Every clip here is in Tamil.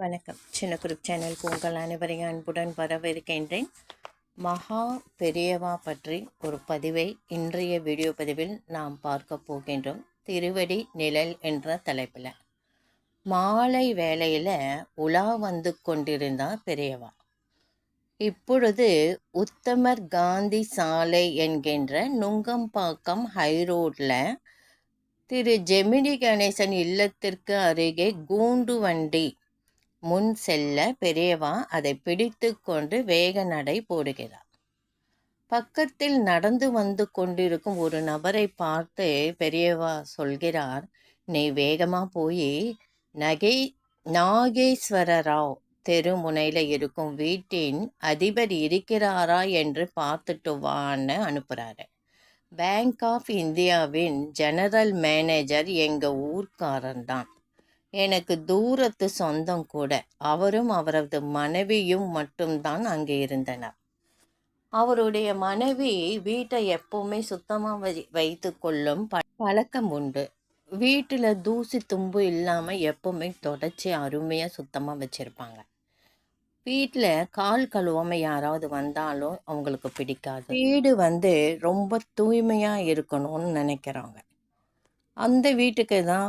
வணக்கம். சின்ன குரூப் சேனலுக்கு உங்கள் அனைவரையும் அன்புடன் வரவேற்கின்றேன். மகா பெரியவா பற்றி ஒரு பதிவை இன்றைய வீடியோ பதிவில் நாம் பார்க்க போகின்றோம். திருவடி நிழல் என்ற தலைப்பில். மாலை வேளையில் உலா வந்து கொண்டிருந்தார் பெரியவா. இப்பொழுது உத்தமர் காந்தி சாலை என்கின்ற நுங்கம்பாக்கம் ஹைரோடில் திரு ஜெமினி கணேசன் இல்லத்திற்கு அருகே கூண்டு வண்டி முன் செல்ல பெரியவா அதை பிடித்து கொண்டு வேக நடை போடுகிறார் பக்கத்தில் நடந்து வந்து கொண்டிருக்கும் ஒரு நபரை பார்த்து பெரியவா சொல்கிறார் நீ வேகமாக போய் நகை நாகேஸ்வர ராவ் தெருமுனையில் இருக்கும் வீட்டின் அதிபர் இருக்கிறாரா என்று பார்த்துட்டு வான்னு அனுப்புகிறாரு பேங்க் ஆஃப் இந்தியாவின் ஜெனரல் மேனேஜர் எங்கள் ஊர்க்காரன் தான் எனக்கு தூரத்து சொந்தம் கூட. அவரும் அவரது மனைவியும் மட்டும்தான் அங்கே இருந்தனர். அவருடைய மனைவி வீட்டை எப்பவுமே சுத்தமாக வை வைத்து கொள்ளும் ப பழக்கம் உண்டு. வீட்டில் தூசி தும்பு இல்லாமல் எப்பவுமே தொடச்சி அருமையாக சுத்தமாக வச்சுருப்பாங்க. வீட்டில் கால் கழுவாமல் யாராவது வந்தாலும் அவங்களுக்கு பிடிக்காது. வீடு வந்து ரொம்ப தூய்மையாக இருக்கணும்னு நினைக்கிறாங்க. அந்த வீட்டுக்கு தான்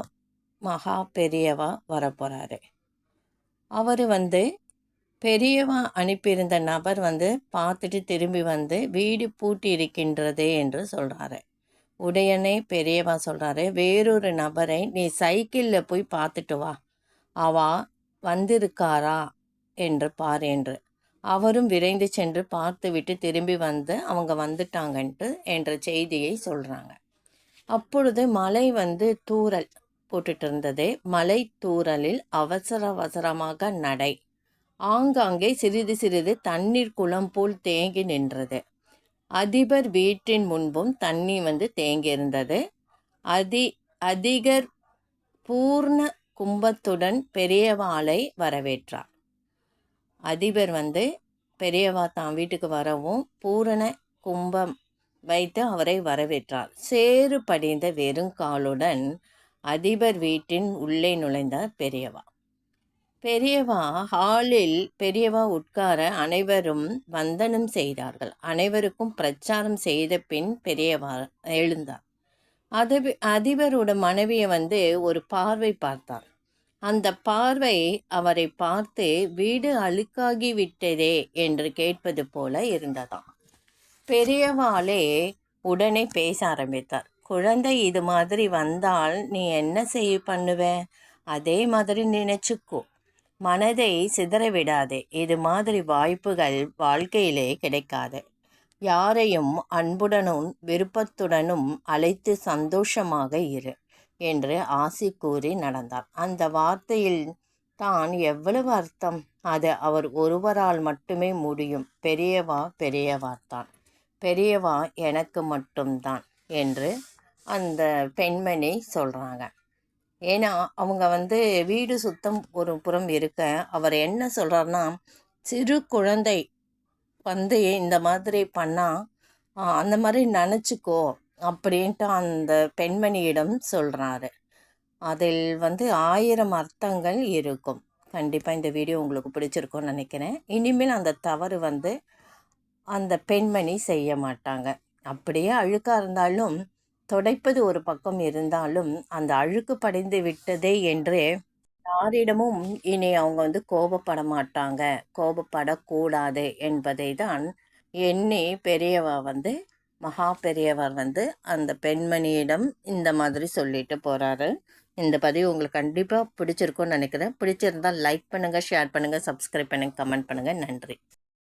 மகா பெரியவா வரப்போகிறாரு அவர் வந்து பெரியவா அனுப்பியிருந்த நபர் வந்து பார்த்துட்டு திரும்பி வந்து வீடு பூட்டி இருக்கின்றதே என்று சொல்கிறாரு உடையனே பெரியவா சொல்கிறாரு வேறொரு நபரை நீ சைக்கிளில் போய் பார்த்துட்டு வா. அவா வந்திருக்காரா? என்று பார் என்று. அவரும் விரைந்து சென்று பார்த்துவிட்டு திரும்பி வந்து அவங்க வந்துட்டாங்கன்ட்டு என்ற செய்தியை சொல்கிறாங்க அப்பொழுது மலை வந்து தூரல் போட்டுட்டு இருந்தது மலை தூரலில் அவசர அவசரமாக நடை. ஆங்காங்கே சிறிது சிறிது தண்ணீர் குளம் போல் தேங்கி நின்றது. அதிபர் வீட்டின் முன்பும் தண்ணி வந்து தேங்கி இருந்தது அதி அதிகர் பூர்ண கும்பத்துடன் பெரியவாளை வரவேற்றார். அதிபர் வந்து பெரியவா தான் வீட்டுக்கு வரவும் பூரண கும்பம் வைத்து அவரை வரவேற்றார். சேறு படிந்த வெறுங்காலுடன் அதிபர் வீட்டின் உள்ளே நுழைந்தார் பெரியவா. பெரியவா ஹாலில் பெரியவா உட்கார அனைவரும் வந்தனம் செய்தார்கள். அனைவருக்கும் பிரச்சாரம் செய்த பின் பெரியவா எழுந்தார். அது அதிபரோட மனைவியை வந்து ஒரு பார்வை பார்த்தார். அந்த பார்வை அவரை பார்த்து வீடு அழுக்காகி விட்டதே என்று கேட்பது போல இருந்ததாம். பெரியவாளே உடனே பேச ஆரம்பித்தார். குழந்தை இது மாதிரி வந்தால் நீ என்ன செய்ய பண்ணுவ? அதே மாதிரி நினைச்சுக்கோ. மனதை சிதற விடாதே. இது மாதிரி வாய்ப்புகள் வாழ்க்கையிலே கிடைக்காது. யாரையும் அன்புடனும் விருப்பத்துடனும் அழைத்து சந்தோஷமாக இரு என்று ஆசி கூறி நடந்தார். அந்த வார்த்தையில் தான் எவ்வளவு அர்த்தம்? அது அவர் ஒருவரால் மட்டுமே முடியும். பெரியவா பெரியவார்த்தான் பெரியவா எனக்கு மட்டும்தான் என்று அந்த பெண்மணி சொல்கிறாங்க ஏன்னா அவங்க வந்து வீடு சுத்தம் ஒரு புறம் இருக்க அவர் என்ன சொல்கிறாருன்னா சிறு குழந்தை வந்து இந்த மாதிரி பண்ணால் அந்த மாதிரி நினச்சிக்கோ அப்படின்ட்டு அந்த பெண்மணியிடம் சொல்கிறாரு அதில் வந்து ஆயிரம் அர்த்தங்கள் இருக்கும். கண்டிப்பாக இந்த வீடியோ உங்களுக்கு பிடிச்சிருக்கும்னு நினைக்கிறேன். இனிமேல் அந்த தவறு வந்து அந்த பெண்மணி செய்ய மாட்டாங்க. அப்படியே அழுக்காக இருந்தாலும் துடைப்பது ஒரு பக்கம் இருந்தாலும் அந்த அழுக்கு படைந்து விட்டதே என்று யாரிடமும் இனி அவங்க வந்து கோபப்பட மாட்டாங்க கோபப்படக்கூடாது என்பதை தான் எண்ணி பெரியவா வந்து மகா பெரியவர் வந்து அந்த பெண்மணியிடம் இந்த மாதிரி சொல்லிட்டு போகிறாரு இந்த பதிவு உங்களுக்கு கண்டிப்பாக பிடிச்சிருக்கும்னு நினைக்கிறேன். பிடிச்சிருந்தால் லைக் பண்ணுங்கள் ஷேர் பண்ணுங்கள் சப்ஸ்கிரைப் பண்ணுங்கள் கமெண்ட் பண்ணுங்கள் நன்றி.